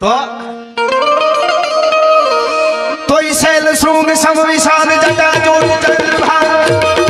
તો તોય શૈલ શૃંગ સમ વિષાદ જટા જોડ ચંદ્રભાગ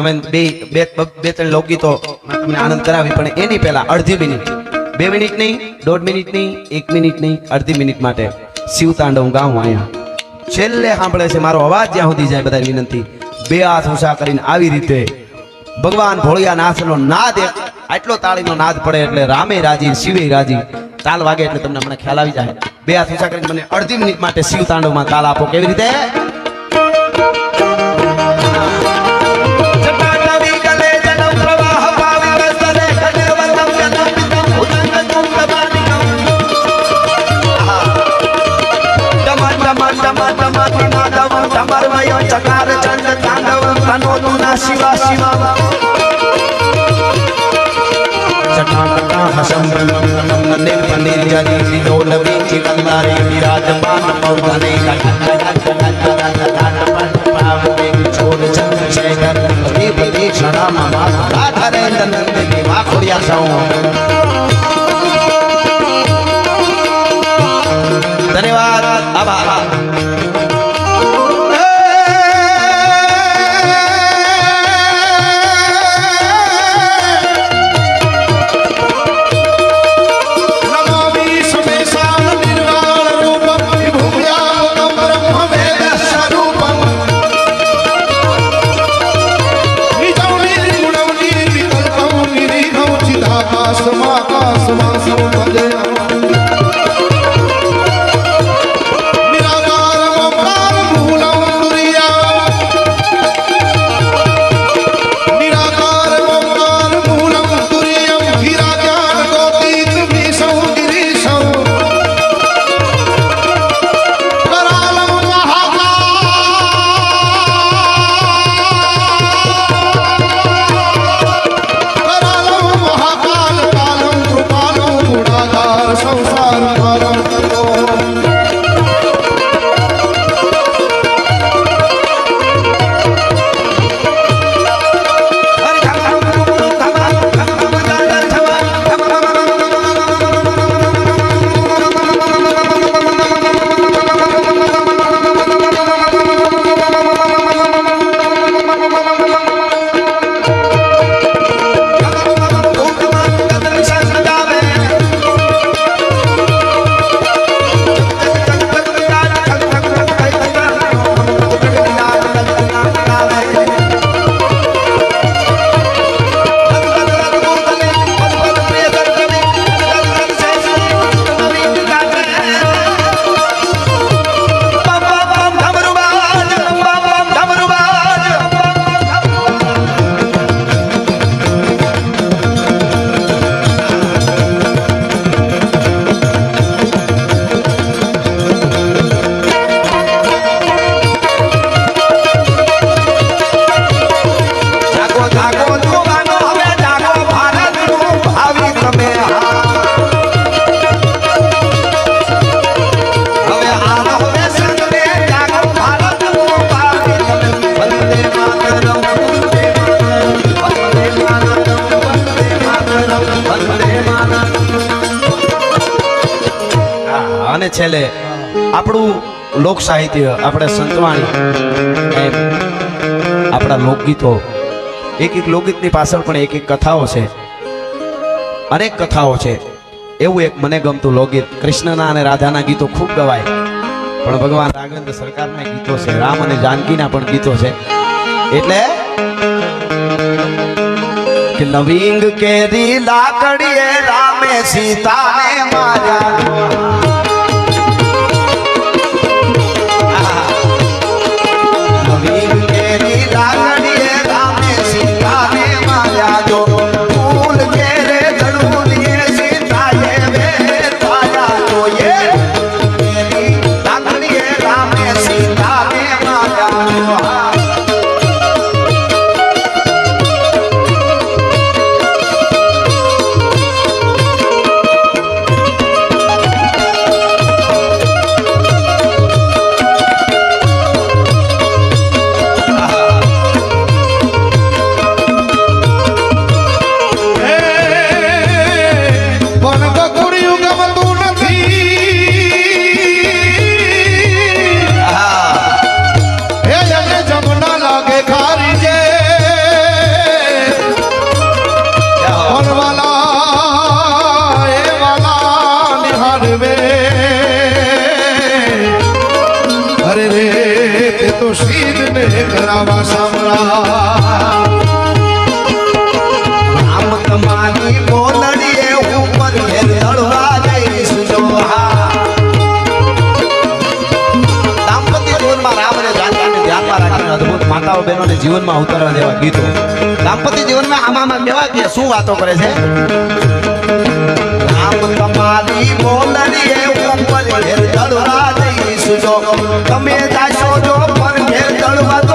અમે બે બે બે, ત્રણ લોકગીતો તમને આનંદ કરાવી, પણ એની પહેલા અડધી મિનિટ. બે મિનિટ નહીં, દોઢ મિનિટ નહીં, એક મિનિટ નહીં, અડધી મિનિટ માટે શિવ તાંડવ ગાઉં અહીંયા છેલ્લે સાંભળે છે મારો અવાજ, જ્યાં સુધી જાય બધા વિનંતી. બે હાથ ઉષા કરીને આવી રીતે ભગવાન ભોળિયાનાથનો નાદ આટલો તાળીનો નાદ પડે એટલે રામે રાજી, શિવે રાજી. તાલ વાગે એટલે તમને મને ખ્યાલ આવી જાય. બે હાથ ઊંચા કરીને મને અડધી મિનિટ માટે શિવ તાંડવમાં તાલ આપો. કેવી રીતે? ડમરમય ચકાર ચંડ તાંડવ તનો તુના શિવા. શિવા છોડ ચંદ્રશેખર પતિ ક્ષણામાં રાધરે નંદની છેલ્લે આપણું લોક સાહિત્ય, આપણે સંતવાણી આપણા લોકગીતો. એક એક લોકગીતની પાછળ પણ એક એક કથાઓ છે. અનેક કથાઓ છે. એવું એક મને ગમતું લોકગીત. કૃષ્ણના અને રાધાના ગીતો ખૂબ ગવાય. પણ ભગવાન રાઘવેન્દ્ર સરકારના ગીતો છે. રામ અને જાનકીના પણ ગીતો છે. એટલે કે નવીંગ કેરી લાકડીએ રામે સીતાને માર્યા. ને કરાવા સાંભળા. જીવનમાં રામ અને ધ્યાનમાં રાખીને અદ્ભુત માતાઓ બહેનોને જીવનમાં ઉતારવા જેવા ગીતો. દાંપત્ય જીવનમાં આમાં દેવા કે શું વાતો કરે છે? રામ તમારી બોલડીએ ઉપર ઘેર દળવા જઈશ જો તમે જાશો જો salvador.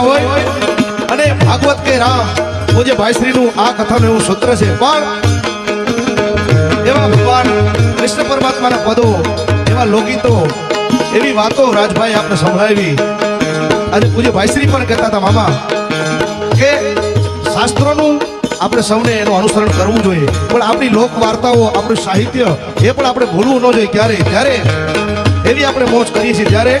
ભગવાનના હોય. અને ભાગવત કે રામ પૂજ્ય ભાઈશ્રીનું આ કથાનું એવું સૂત્ર છે. પણ એવા ભગવાન કૃષ્ણ પરમાત્માના પદો, એવા લોકગીતો, એવી વાતો રાજભાઈ આપણે સંભળાવી. અને પૂજ્ય ભાઈશ્રી પણ કહેતા હતા, મામા, કે શાસ્ત્રોનું આપણે સૌને એનું અનુસરણ કરવું જોઈએ. પણ આપણી લોક વાર્તાઓ આપણું સાહિત્ય, એ પણ આપણે ભૂલવું ન જોઈએ ક્યારે ત્યારે એવી આપણે મોજ કરીએ છીએ. ત્યારે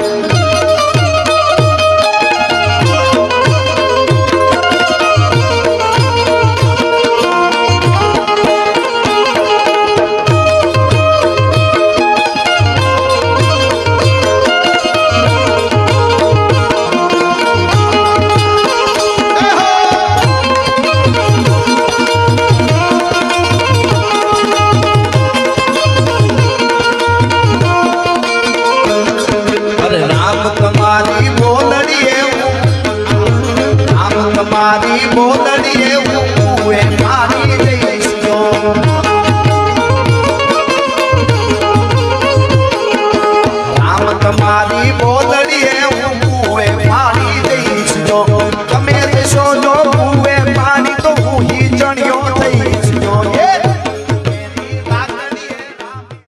મારી બોલડીએ હું મારી